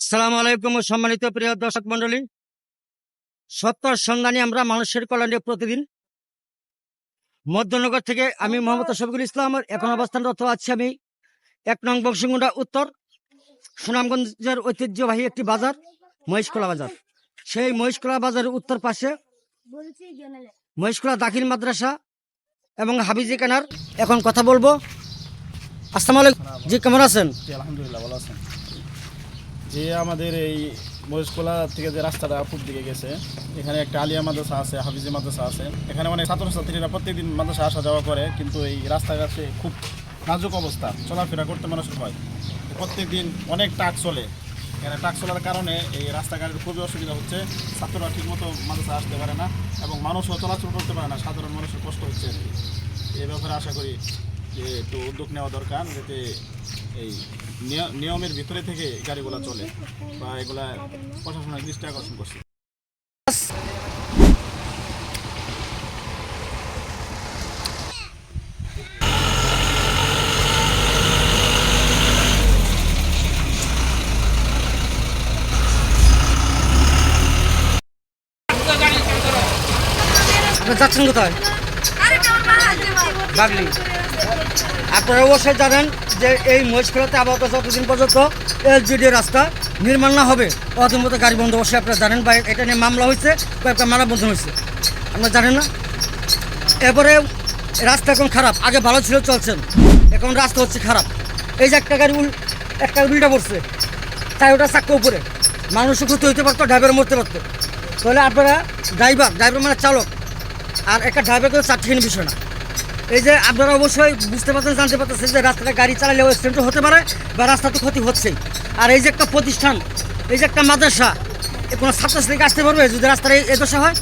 সালাম আলাইকুম, সম্মানিত প্রিয় দর্শক মন্ডলী সত্তর সন্ধানী আমরা মানুষের কল্যাণে প্রতিদিন মধ্যনগর থেকে আমি মোহাম্মদ শফিকুল ইসলাম, এখন অবস্থানরত আছি আমি এক নং বংশীগুন্ডা উত্তর সুনামগঞ্জের ঐতিহ্যবাহী একটি বাজার মহিষকোলা বাজার। সেই মহিষকোলা বাজারের উত্তর পাশে মহিষকোলা দাখিল মাদ্রাসা এবং হাবিজি কেনার। এখন কথা বলব। আসসালামু আলাইকুম। জি, কেমন আছেন? আলহামদুলিল্লাহ, ভালো আছেন। যে আমাদের এই মহেশকোলা থেকে যে রাস্তাটা পূব দিকে গেছে, এখানে একটা আলিয়া মাদ্রাসা আছে, হাফিজি মাদ্রাসা আছে। এখানে অনেক ছাত্রছাত্রীরা প্রত্যেকদিন মাদ্রাসা আসা যাওয়া করে, কিন্তু এই রাস্তাঘাটে খুব নাজুক অবস্থা। চলাফেরা করতে মানুষের হয় প্রত্যেকদিন অনেক ট্রাক চলে। এখানে ট্রাক চলার কারণে এই রাস্তাঘাটের খুবই অসুবিধা হচ্ছে। ছাত্ররা ঠিকমতো মাদ্রাসা আসতে পারে না এবং মানুষও চলাচল করতে পারে না। সাধারণ মানুষের কষ্ট হচ্ছে। এই ব্যাপারে আশা করি যে একটু উদ্যোগ নেওয়া দরকার, যাতে এই নিয়মের ভিতরে থেকে গাড়িগুলো চলে বা এগুলা প্রশাসনের দৃষ্টি আকর্ষণ করছে। যাচ্ছেন কোথায়? বাগলি। আপনারা অবশ্যই জানেন যে এই মহিষখোলাতে আপাতত যতদিন পর্যন্ত এলজিডি রাস্তা নির্মাণ না হবে অতদিন মতো গাড়ি বন্ধ অবশ্যই আপনারা জানেন বা এটা নিয়ে মামলা হয়েছে কয়েকটা মানব বন্ধ হয়েছে। আপনারা জানেন না? এরপরে রাস্তা এখন খারাপ, আগে ভালো ছিল, চলছেন। এখন রাস্তা হচ্ছে খারাপ। এই যে একটা গাড়ি উল একটা উল্টা পড়ছে, তাই ওটা চাক্কা উপরে। মানুষও ক্ষতি হইতে পারতো ড্রাইভার মরতে পারতো। তাহলে আপনারা ড্রাইভার ড্রাইভার মানে চালক। আর একটা ড্রাইভার করে চারটিখানি বিষয় না। এই যে আপনারা অবশ্যই বুঝতে পারছেন, জানতে পারতেছেন যে রাস্তাটা গাড়ি চালালে অ্যাক্সিডেন্ট হতে পারে বা রাস্তা তো ক্ষতি হচ্ছে। আর এই যে একটা প্রতিষ্ঠান, এই যে একটা মাদ্রাসা কোনো ছাত্রছাত্রীকে আসতে পারবে যদি রাস্তার এই এই দশা হয়?